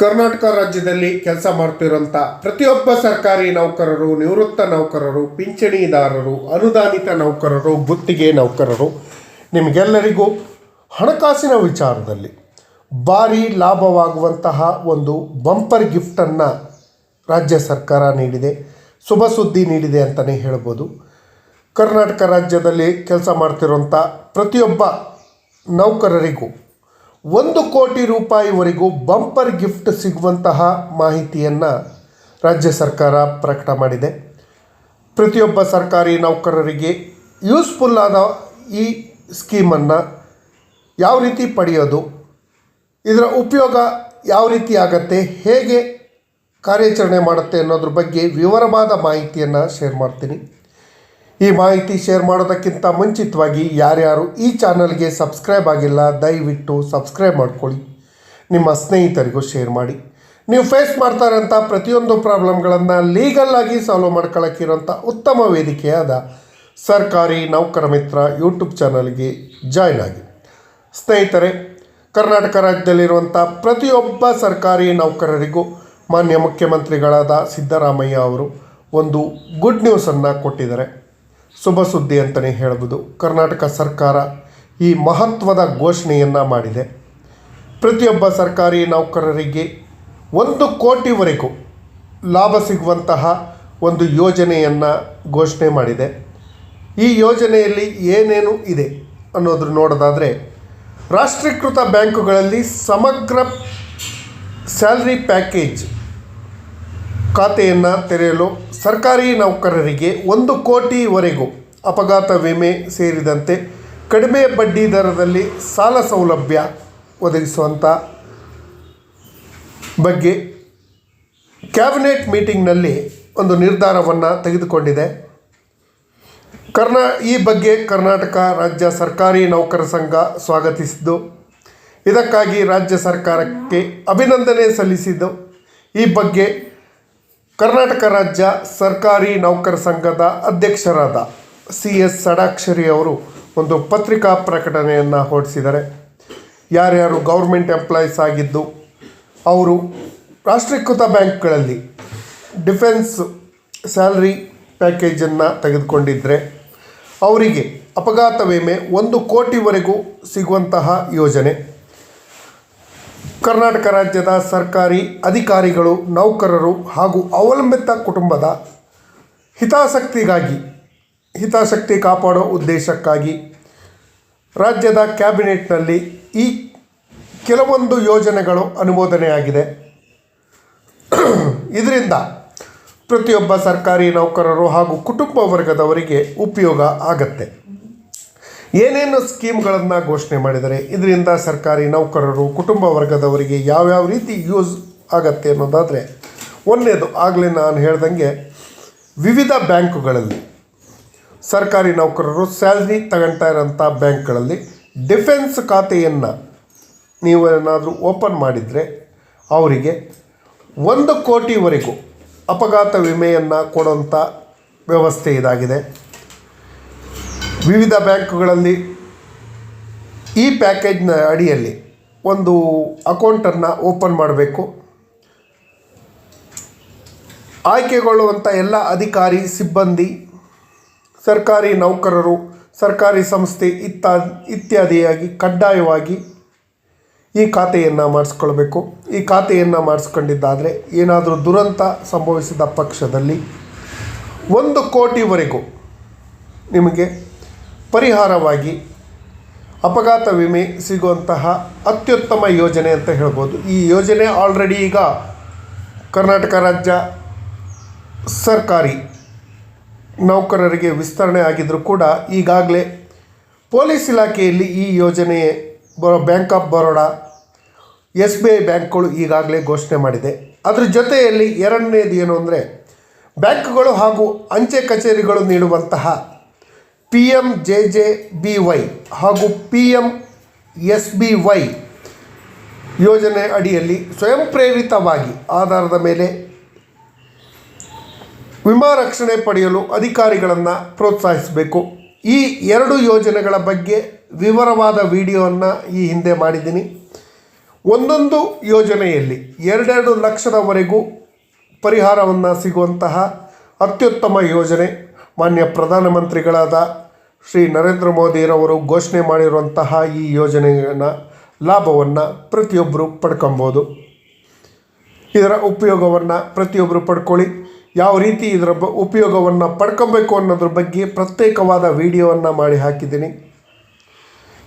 ಕರ್ನಾಟಕ ರಾಜ್ಯದಲ್ಲಿ ಕೆಲಸ ಮಾಡ್ತಿರೋಂಥ ಪ್ರತಿಯೊಬ್ಬ ಸರ್ಕಾರಿ ನೌಕರರು, ನಿವೃತ್ತ ನೌಕರರು, ಪಿಂಚಣಿದಾರರು, ಅನುದಾನಿತ ನೌಕರರು, ಗುತ್ತಿಗೆ ನೌಕರರು, ನಿಮಗೆಲ್ಲರಿಗೂ ಹಣಕಾಸಿನ ವಿಚಾರದಲ್ಲಿ ಭಾರಿ ಲಾಭವಾಗುವಂತಹ ಒಂದು ಬಂಪರ್ ಗಿಫ್ಟನ್ನು ರಾಜ್ಯ ಸರ್ಕಾರ ನೀಡಿದೆ. ಶುಭ ಸುದ್ದಿ ನೀಡಿದೆ ಅಂತಲೇ ಹೇಳ್ಬೋದು. ಕರ್ನಾಟಕ ರಾಜ್ಯದಲ್ಲಿ ಕೆಲಸ ಮಾಡ್ತಿರುವಂಥ ಪ್ರತಿಯೊಬ್ಬ ನೌಕರರಿಗೂ ಒಂದು ಕೋಟಿ ರೂಪಾಯಿವರೆಗೂ ಬಂಪರ್ ಗಿಫ್ಟ್ ಸಿಗುವಂತಹ ಮಾಹಿತಿಯನ್ನು ರಾಜ್ಯ ಸರ್ಕಾರ ಪ್ರಕಟ ಮಾಡಿದೆ. ಪ್ರತಿಯೊಬ್ಬ ಸರ್ಕಾರಿ ನೌಕರರಿಗೆ ಯೂಸ್ಫುಲ್ ಆದ ಈ ಸ್ಕೀಮನ್ನು ಯಾವ ರೀತಿ ಪಡೆಯೋದು, ಇದರ ಉಪಯೋಗ ಯಾವ ರೀತಿ ಆಗತ್ತೆ, ಹೇಗೆ ಕಾರ್ಯಾಚರಣೆ ಮಾಡುತ್ತೆ ಅನ್ನೋದ್ರ ಬಗ್ಗೆ ವಿವರವಾದ ಮಾಹಿತಿಯನ್ನು ಶೇರ್ ಮಾಡ್ತೀನಿ. ಈ ಮಾಹಿತಿ ಶೇರ್ ಮಾಡೋದಕ್ಕಿಂತ ಮುಂಚಿತವಾಗಿ ಯಾರ್ಯಾರು ಈ ಚಾನಲ್ಗೆ ಸಬ್ಸ್ಕ್ರೈಬ್ ಆಗಿಲ್ಲ, ದಯವಿಟ್ಟು ಸಬ್ಸ್ಕ್ರೈಬ್ ಮಾಡ್ಕೊಳ್ಳಿ. ನಿಮ್ಮ ಸ್ನೇಹಿತರಿಗೂ ಶೇರ್ ಮಾಡಿ. ನೀವು ಫೇಸ್ ಮಾಡ್ತಾ ಇರೋಂಥ ಪ್ರತಿಯೊಂದು ಪ್ರಾಬ್ಲಮ್ಗಳನ್ನು ಲೀಗಲ್ಲಾಗಿ ಸಾಲ್ವ್ ಮಾಡ್ಕೊಳ್ಳೋಕ್ಕಿರೋಂಥ ಉತ್ತಮ ವೇದಿಕೆಯಾದ ಸರ್ಕಾರಿ ನೌಕರ ಮಿತ್ರ ಯೂಟ್ಯೂಬ್ ಚಾನಲ್ಗೆ ಜಾಯ್ನ್ ಆಗಿ. ಸ್ನೇಹಿತರೆ, ಕರ್ನಾಟಕ ರಾಜ್ಯದಲ್ಲಿರುವಂಥ ಪ್ರತಿಯೊಬ್ಬ ಸರ್ಕಾರಿ ನೌಕರರಿಗೂ ಮಾನ್ಯ ಮುಖ್ಯಮಂತ್ರಿಗಳಾದ ಸಿದ್ದರಾಮಯ್ಯ ಅವರು ಒಂದು ಗುಡ್ ನ್ಯೂಸನ್ನು ಕೊಟ್ಟಿದ್ದಾರೆ. ಶುಭ ಸುದ್ದಿ ಅಂತಲೇ ಹೇಳ್ಬೋದು ಕರ್ನಾಟಕ ಸರ್ಕಾರ ಈ ಮಹತ್ವದ ಘೋಷಣೆಯನ್ನು ಮಾಡಿದೆ. ಪ್ರತಿಯೊಬ್ಬ ಸರ್ಕಾರಿ ನೌಕರರಿಗೆ ಒಂದು ಕೋಟಿವರೆಗೂ ಲಾಭ ಸಿಗುವಂತಹ ಒಂದು ಯೋಜನೆಯನ್ನು ಘೋಷಣೆ ಮಾಡಿದೆ. ಈ ಯೋಜನೆಯಲ್ಲಿ ಏನೇನು ಇದೆ ಅನ್ನೋದ್ರ ನೋಡೋದಾದರೆ, ರಾಷ್ಟ್ರೀಕೃತ ಬ್ಯಾಂಕುಗಳಲ್ಲಿ ಸಮಗ್ರ ಸ್ಯಾಲ್ರಿ ಪ್ಯಾಕೇಜ್ ಖಾತೆಯನ್ನು ತೆರೆಯಲು ಸರ್ಕಾರಿ ನೌಕರರಿಗೆ ಒಂದು ಕೋಟಿವರೆಗೂ ಅಪಘಾತ ವಿಮೆ ಸೇರಿದಂತೆ ಕಡಿಮೆ ಬಡ್ಡಿ ದರದಲ್ಲಿ ಸಾಲ ಸೌಲಭ್ಯ ಒದಗಿಸುವಂಥ ಬಗ್ಗೆ ಕ್ಯಾಬಿನೆಟ್ ಮೀಟಿಂಗ್ನಲ್ಲಿ ಒಂದು ನಿರ್ಧಾರವನ್ನು ತೆಗೆದುಕೊಂಡಿದೆ. ಕರ್ನಾ, ಈ ಬಗ್ಗೆ ಕರ್ನಾಟಕ ರಾಜ್ಯ ಸರ್ಕಾರಿ ನೌಕರ ಸಂಘ ಸ್ವಾಗತಿಸಿದ್ದು, ಇದಕ್ಕಾಗಿ ರಾಜ್ಯ ಸರ್ಕಾರಕ್ಕೆ ಅಭಿನಂದನೆ ಸಲ್ಲಿಸಿದ್ದು, ಈ ಬಗ್ಗೆ ಕರ್ನಾಟಕ ರಾಜ್ಯ ಸರ್ಕಾರಿ ನೌಕರ ಸಂಘದ ಅಧ್ಯಕ್ಷರಾದ ಸಿ ಎಸ್ ಸಡಾಕ್ಷರಿ ಅವರು ಒಂದು ಪತ್ರಿಕಾ ಪ್ರಕಟಣೆಯನ್ನು ಹೊರಡಿಸಿದ್ದಾರೆ. ಯಾರ್ಯಾರು ಗೌರ್ಮೆಂಟ್ ಎಂಪ್ಲಾಯೀಸ್ ಆಗಿದ್ದು, ಅವರು ರಾಷ್ಟ್ರೀಕೃತ ಬ್ಯಾಂಕ್ಗಳಲ್ಲಿ ಡಿಫೆನ್ಸ್ ಸ್ಯಾಲ್ರಿ ಪ್ಯಾಕೇಜನ್ನು ತೆಗೆದುಕೊಂಡಿದ್ದರೆ ಅವರಿಗೆ ಅಪಘಾತ ವಿಮೆ ಒಂದು ಕೋಟಿವರೆಗೂ ಸಿಗುವಂತಹ ಯೋಜನೆ. ಕರ್ನಾಟಕ ರಾಜ್ಯದ ಸರ್ಕಾರಿ ಅಧಿಕಾರಿಗಳು, ನೌಕರರು ಹಾಗೂ ಅವಲಂಬಿತ ಕುಟುಂಬದ ಹಿತಾಸಕ್ತಿಗಾಗಿ, ಹಿತಾಸಕ್ತಿ ಕಾಪಾಡೋ ಉದ್ದೇಶಕ್ಕಾಗಿ ರಾಜ್ಯದ ಕ್ಯಾಬಿನೆಟ್ನಲ್ಲಿ ಈ ಕೆಲವೊಂದು ಯೋಜನೆಗಳು ಅನುಮೋದನೆಯಾಗಿದೆ. ಇದರಿಂದ ಪ್ರತಿಯೊಬ್ಬ ಸರ್ಕಾರಿ ನೌಕರರು ಹಾಗೂ ಕುಟುಂಬ ವರ್ಗದವರಿಗೆ ಉಪಯೋಗ ಆಗತ್ತೆ. ಏನೇನು ಸ್ಕೀಮ್ಗಳನ್ನು ಘೋಷಣೆ ಮಾಡಿದ್ದಾರೆ? ಇದರಿಂದ ಸರ್ಕಾರಿ ನೌಕರರು, ಕುಟುಂಬ ವರ್ಗದವರಿಗೆ ಯಾವ್ಯಾವ ರೀತಿ ಯೂಸ್ ಆಗತ್ತೆ ಅನ್ನೋದಾದರೆ ಒಂದನೇದು ಆಗಲೇ ನಾನು ಹೇಳ್ದಂಗೆ ವಿವಿಧ ಬ್ಯಾಂಕುಗಳಲ್ಲಿ ಸರ್ಕಾರಿ ನೌಕರರು ಸ್ಯಾಲ್ರಿ ತಗೊಳ್ತಾ ಇರೋಂಥ ಬ್ಯಾಂಕ್ಗಳಲ್ಲಿ ಡಿಫೆನ್ಸ್ ಖಾತೆಯನ್ನು ನೀವು ಏನಾದರೂ ಓಪನ್ ಮಾಡಿದರೆ ಅವರಿಗೆ ಒಂದು ಕೋಟಿವರೆಗೂ ಅಪಘಾತ ವಿಮೆಯನ್ನು ಕೊಡೋಂಥ ವ್ಯವಸ್ಥೆ ಇದಾಗಿದೆ. ವಿವಿಧ ಬ್ಯಾಂಕುಗಳಲ್ಲಿ ಈ ಪ್ಯಾಕೇಜ್ನ ಅಡಿಯಲ್ಲಿ ಒಂದು ಅಕೌಂಟನ್ನು ಓಪನ್ ಮಾಡಬೇಕು. ಆಯ್ಕೆಗೊಳ್ಳುವಂಥ ಎಲ್ಲ ಅಧಿಕಾರಿ, ಸಿಬ್ಬಂದಿ, ಸರ್ಕಾರಿ ನೌಕರರು, ಸರ್ಕಾರಿ ಸಂಸ್ಥೆ ಇತ್ತಾ, ಇತ್ಯಾದಿಯಾಗಿ ಕಡ್ಡಾಯವಾಗಿ ಈ ಖಾತೆಯನ್ನು ಮಾಡಿಸ್ಕೊಳ್ಬೇಕು. ಈ ಖಾತೆಯನ್ನು ಮಾಡಿಸ್ಕೊಂಡಿದ್ದಾದರೆ ಏನಾದರೂ ದುರಂತ ಸಂಭವಿಸಿದ ಪಕ್ಷದಲ್ಲಿ ಒಂದು ಕೋಟಿವರೆಗೂ ನಿಮಗೆ ಪರಿಹಾರವಾಗಿ ಅಪಘಾತ ವಿಮೆ ಸಿಗುವಂತಹ ಅತ್ಯುತ್ತಮ ಯೋಜನೆ ಅಂತ ಹೇಳ್ಬೋದು. ಈ ಯೋಜನೆ ಆಲ್ರೆಡಿ ಈಗ ಕರ್ನಾಟಕ ರಾಜ್ಯ ಸರ್ಕಾರಿ ನೌಕರರಿಗೆ ವಿಸ್ತರಣೆ ಆಗಿದ್ದರೂ ಕೂಡ ಈಗಾಗಲೇ ಪೊಲೀಸ್ ಇಲಾಖೆಯಲ್ಲಿ ಈ ಯೋಜನೆ ಬರೋ bank of Baroda S B I ಬ್ಯಾಂಕ್ಗಳು ಈಗಾಗಲೇ ಘೋಷಣೆ ಮಾಡಿದೆ. ಅದರ ಜೊತೆಯಲ್ಲಿ ಎರಡನೇದು ಏನು ಅಂದರೆ ಬ್ಯಾಂಕ್ಗಳು ಹಾಗೂ ಅಂಚೆ ಕಚೇರಿಗಳು ನೀಡುವಂತಹ P M J J B Y ಹಾಗೂ P M S B Y ಯೋಜನೆ ಅಡಿಯಲ್ಲಿ ಸ್ವಯಂ ಪ್ರೇರಿತವಾಗಿ ಆಧಾರದ ಮೇಲೆ ವಿಮಾ ರಕ್ಷಣೆ ಪಡೆಯಲು ಅಧಿಕಾರಿಗಳನ್ನು ಪ್ರೋತ್ಸಾಹಿಸಬೇಕು. ಈ ಎರಡು ಯೋಜನೆಗಳ ಬಗ್ಗೆ ವಿವರವಾದ ವಿಡಿಯೋವನ್ನು ಈ ಹಿಂದೆ ಮಾಡಿದ್ದೀನಿ. ಒಂದೊಂದು ಯೋಜನೆಯಲ್ಲಿ ಎರಡೆರಡು ಲಕ್ಷದವರೆಗೂ ಪರಿಹಾರವನ್ನು ಸಿಗುವಂತಹ ಅತ್ಯುತ್ತಮ ಯೋಜನೆ ಮಾನ್ಯ ಪ್ರಧಾನಮಂತ್ರಿಗಳಾದ ಶ್ರೀ ನರೇಂದ್ರ ಮೋದಿರವರು ಘೋಷಣೆ ಮಾಡಿರುವಂತಹ ಈ ಯೋಜನೆಯ ಲಾಭವನ್ನು ಪ್ರತಿಯೊಬ್ಬರು ಪಡ್ಕೊಬೋದು. ಇದರ ಉಪಯೋಗವನ್ನು ಪ್ರತಿಯೊಬ್ಬರು ಪಡ್ಕೊಳ್ಳಿ. ಯಾವ ರೀತಿ ಇದರ ಬ, ಉಪಯೋಗವನ್ನು ಪಡ್ಕೊಬೇಕು ಅನ್ನೋದ್ರ ಬಗ್ಗೆ ಪ್ರತ್ಯೇಕವಾದ ವಿಡಿಯೋವನ್ನು ಮಾಡಿ ಹಾಕಿದ್ದೀನಿ.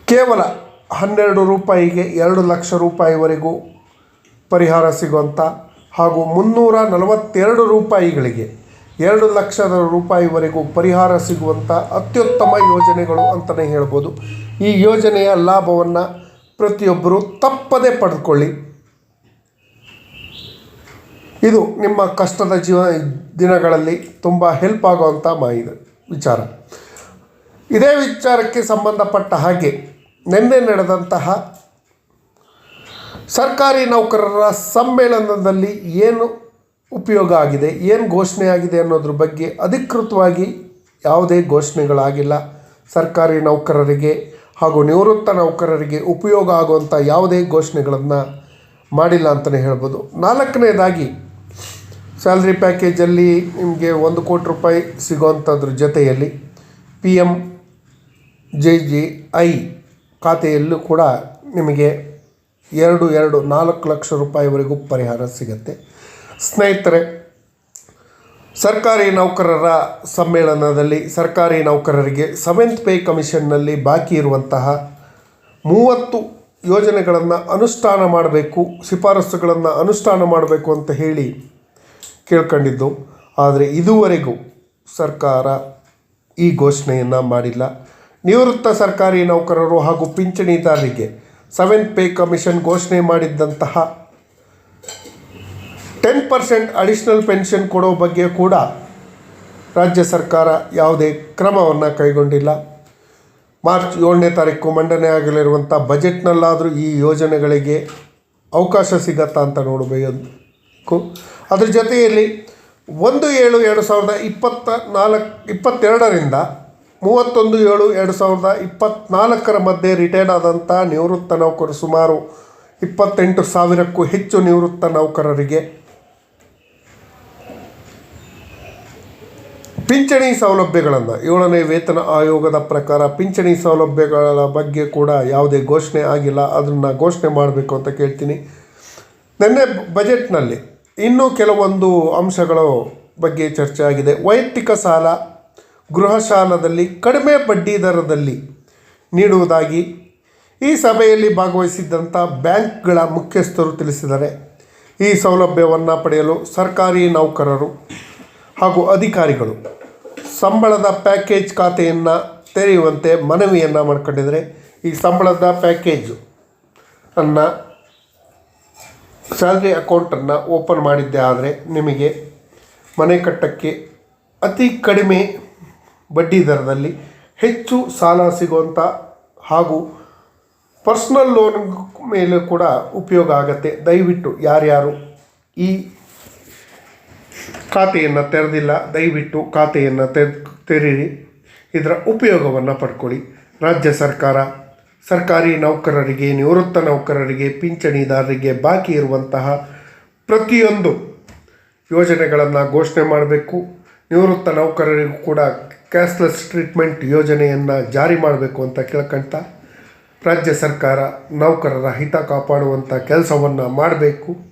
ಕೇವಲ ಹನ್ನೆರಡು ರೂಪಾಯಿಗೆ ಎರಡು ಲಕ್ಷ ರೂಪಾಯಿವರೆಗೂ ಪರಿಹಾರ ಸಿಗುವಂಥ ಹಾಗೂ ಮುನ್ನೂರ ನಲವತ್ತೆರಡು ರೂಪಾಯಿಗಳಿಗೆ ಎರಡು ಲಕ್ಷದ ರೂಪಾಯಿವರೆಗೂ ಪರಿಹಾರ ಸಿಗುವಂಥ ಅತ್ಯುತ್ತಮ ಯೋಜನೆಗಳು ಅಂತಲೇ ಹೇಳ್ಬೋದು. ಈ ಯೋಜನೆಯ ಲಾಭವನ್ನು ಪ್ರತಿಯೊಬ್ಬರು ತಪ್ಪದೇ ಪಡೆದುಕೊಳ್ಳಿ. ಇದು ನಿಮ್ಮ ಕಷ್ಟದ ಜೀವ ದಿನಗಳಲ್ಲಿ ತುಂಬ ಹೆಲ್ಪ್ ಆಗುವಂಥ ಮಾಹಿತಿ, ವಿಚಾರ. ಇದೇ ವಿಚಾರಕ್ಕೆ ಸಂಬಂಧಪಟ್ಟ ಹಾಗೆ ನಿನ್ನೆ ನಡೆದಂತಹ ಸರ್ಕಾರಿ ನೌಕರರ ಸಮ್ಮೇಳನದಲ್ಲಿ ಏನು ಉಪಯೋಗ ಆಗಿದೆ, ಏನು ಘೋಷಣೆ ಆಗಿದೆ ಅನ್ನೋದ್ರ ಬಗ್ಗೆ ಅಧಿಕೃತವಾಗಿ ಯಾವುದೇ ಘೋಷಣೆಗಳಾಗಿಲ್ಲ. ಸರ್ಕಾರಿ ನೌಕರರಿಗೆ ಹಾಗೂ ನಿವೃತ್ತ ನೌಕರರಿಗೆ ಉಪಯೋಗ ಆಗುವಂಥ ಯಾವುದೇ ಘೋಷಣೆಗಳನ್ನು ಮಾಡಿಲ್ಲ ಅಂತಲೇ ಹೇಳ್ಬೋದು. ನಾಲ್ಕನೇದಾಗಿ, ಸ್ಯಾಲ್ರಿ ಪ್ಯಾಕೇಜಲ್ಲಿ ನಿಮಗೆ ಒಂದು ಕೋಟಿ ರೂಪಾಯಿ ಸಿಗುವಂಥದ್ರ ಜೊತೆಯಲ್ಲಿ P M J G I ಖಾತೆಯಲ್ಲೂ ಕೂಡ ನಿಮಗೆ ಎರಡು ಎರಡು ನಾಲ್ಕು ಲಕ್ಷ ರೂಪಾಯಿವರೆಗೂ ಪರಿಹಾರ ಸಿಗುತ್ತೆ. ಸ್ನೇಹಿತರೆ, ಸರ್ಕಾರಿ ನೌಕರರ ಸಮ್ಮೇಳನದಲ್ಲಿ ಸರ್ಕಾರಿ ನೌಕರರಿಗೆ ಸೆವೆಂತ್ ಪೇ ಕಮಿಷನ್ನಲ್ಲಿ ಬಾಕಿ ಇರುವಂತಹ ಮೂವತ್ತು ಯೋಜನೆಗಳನ್ನು ಅನುಷ್ಠಾನ ಮಾಡಬೇಕು, ಶಿಫಾರಸುಗಳನ್ನು ಅನುಷ್ಠಾನ ಮಾಡಬೇಕು ಅಂತ ಹೇಳಿ ಕೇಳ್ಕೊಂಡಿದ್ದು. ಆದರೆ ಇದುವರೆಗೂ ಸರ್ಕಾರ ಈ ಘೋಷಣೆಯನ್ನು ಮಾಡಿಲ್ಲ. ನಿವೃತ್ತ ಸರ್ಕಾರಿ ನೌಕರರು ಹಾಗೂ ಪಿಂಚಣಿದಾರರಿಗೆ ಸೆವೆಂತ್ ಪೇ ಕಮಿಷನ್ ಘೋಷಣೆ ಮಾಡಿದ್ದಂತಹ ಟೆನ್ ಪರ್ಸೆಂಟ್ ಅಡಿಷ್ನಲ್ ಪೆನ್ಷನ್ ಕೊಡೋ ಬಗ್ಗೆ ಕೂಡ ರಾಜ್ಯ ಸರ್ಕಾರ ಯಾವುದೇ ಕ್ರಮವನ್ನು ಕೈಗೊಂಡಿಲ್ಲ. ಮಾರ್ಚ್ ಏಳನೇ ತಾರೀಕು ಮಂಡನೆ ಆಗಲಿರುವಂಥ ಬಜೆಟ್ನಲ್ಲಾದರೂ ಈ ಯೋಜನೆಗಳಿಗೆ ಅವಕಾಶ ಸಿಗತ್ತಾ ಅಂತ ನೋಡಬೇಕು. ಅದರ ಜೊತೆಯಲ್ಲಿ ಒಂದು ಏಳು ಎರಡು ಸಾವಿರದ ಇಪ್ಪತ್ತ ನಾಲ್ಕು, ಇಪ್ಪತ್ತೆರಡರಿಂದ ಮೂವತ್ತೊಂದು ಏಳು ಎರಡು ಸಾವಿರದ ಇಪ್ಪತ್ತ್ನಾಲ್ಕರ ಮಧ್ಯೆ ರಿಟೈರ್ಡ್ ಆದಂಥ ನಿವೃತ್ತ ನೌಕರು ಸುಮಾರು ಇಪ್ಪತ್ತೆಂಟು ಸಾವಿರಕ್ಕೂ ಹೆಚ್ಚು ನಿವೃತ್ತ ನೌಕರರಿಗೆ ಪಿಂಚಣಿ ಸೌಲಭ್ಯಗಳನ್ನು. ಏಳನೇ ವೇತನ ಆಯೋಗದ ಪ್ರಕಾರ ಪಿಂಚಣಿ ಸೌಲಭ್ಯಗಳ ಬಗ್ಗೆ ಕೂಡ ಯಾವುದೇ ಘೋಷಣೆ ಆಗಿಲ್ಲ. ಅದನ್ನು ಘೋಷಣೆ ಮಾಡಬೇಕು ಅಂತ ಕೇಳ್ತೀನಿ. ನಿನ್ನೆ ಬಜೆಟ್ನಲ್ಲಿ ಇನ್ನೂ ಕೆಲವೊಂದು ಅಂಶಗಳ ಬಗ್ಗೆ ಚರ್ಚೆ ಆಗಿದೆ. ವೈಯಕ್ತಿಕ ಸಾಲ ಗೃಹ ಸಾಲದಲ್ಲಿ ಕಡಿಮೆ ಬಡ್ಡಿ ದರದಲ್ಲಿ ನೀಡುವುದಾಗಿ ಈ ಸಭೆಯಲ್ಲಿ ಭಾಗವಹಿಸಿದ್ದಂಥ ಬ್ಯಾಂಕ್ಗಳ ಮುಖ್ಯಸ್ಥರು ತಿಳಿಸಿದ್ದಾರೆ. ಈ ಸೌಲಭ್ಯವನ್ನು ಪಡೆಯಲು ಸರ್ಕಾರಿ ನೌಕರರು ಹಾಗೂ ಅಧಿಕಾರಿಗಳು ಸಂಬಳದ ಪ್ಯಾಕೇಜ್ ಖಾತೆಯನ್ನು ತೆರೆಯುವಂತೆ ಮನವಿಯನ್ನು ಮಾಡ್ಕೊಂಡಿದ್ದಾರೆ. ಈ ಸಂಬಳದ ಪ್ಯಾಕೇಜು ಅನ್ನು ಸ್ಯಾಲ್ರಿ ಅಕೌಂಟನ್ನು ಓಪನ್ ಮಾಡಿದ್ದೆ ಆದರೆ ನಿಮಗೆ ಮನೆ ಕಟ್ಟಕ್ಕೆ ಅತಿ ಕಡಿಮೆ ಬಡ್ಡಿ ದರದಲ್ಲಿ ಹೆಚ್ಚು ಸಾಲ ಸಿಗುವಂಥ ಹಾಗೂ ಪರ್ಸ್ನಲ್ ಲೋನ್ ಮೇಲೆ ಕೂಡ ಉಪಯೋಗ ಆಗುತ್ತೆ. ದಯವಿಟ್ಟು ಯಾರ್ಯಾರು ಈ ಖಾತೆಯನ್ನು ತೆರೆದಿಲ್ಲ. ದಯವಿಟ್ಟು ಖಾತೆಯನ್ನು ತೆರೆ ತೆರೀರಿ ಇದರ ಉಪಯೋಗವನ್ನು ಪಡ್ಕೊಳ್ಳಿ. ರಾಜ್ಯ ಸರ್ಕಾರ, ಸರ್ಕಾರಿ ನೌಕರರಿಗೆ, ನಿವೃತ್ತ ನೌಕರರಿಗೆ, ಪಿಂಚಣಿದಾರರಿಗೆ ಬಾಕಿ ಇರುವಂತಹ ಪ್ರತಿಯೊಂದು ಯೋಜನೆಗಳನ್ನು ಘೋಷಣೆ ಮಾಡಬೇಕು. ನಿವೃತ್ತ ನೌಕರರಿಗೂ ಕೂಡ ಕ್ಯಾಶ್ಲೆಸ್ ಟ್ರೀಟ್ಮೆಂಟ್ ಯೋಜನೆಯನ್ನು ಜಾರಿ ಮಾಡಬೇಕು ಅಂತ ಕೇಳ್ಕೊಳ್ತಾ ರಾಜ್ಯ ಸರ್ಕಾರ ನೌಕರರ ಹಿತ ಕಾಪಾಡುವಂಥ ಕೆಲಸವನ್ನು ಮಾಡಬೇಕು.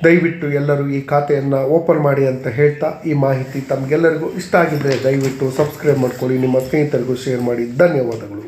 ದಯವಿಟ್ಟು ಎಲ್ಲರೂ ಈ ಖಾತೆಯನ್ನು ಓಪನ್ ಮಾಡಿ ಅಂತ ಹೇಳ್ತಾ ಈ ಮಾಹಿತಿ ತಮಗೆಲ್ಲರಿಗೂ ಇಷ್ಟ ಆಗಿದ್ದರೆ ದಯವಿಟ್ಟು ಸಬ್ಸ್ಕ್ರೈಬ್ ಮಾಡ್ಕೊಳ್ಳಿ, ನಿಮ್ಮ ಸ್ನೇಹಿತರಿಗೂ ಶೇರ್ ಮಾಡಿ. ಧನ್ಯವಾದಗಳು.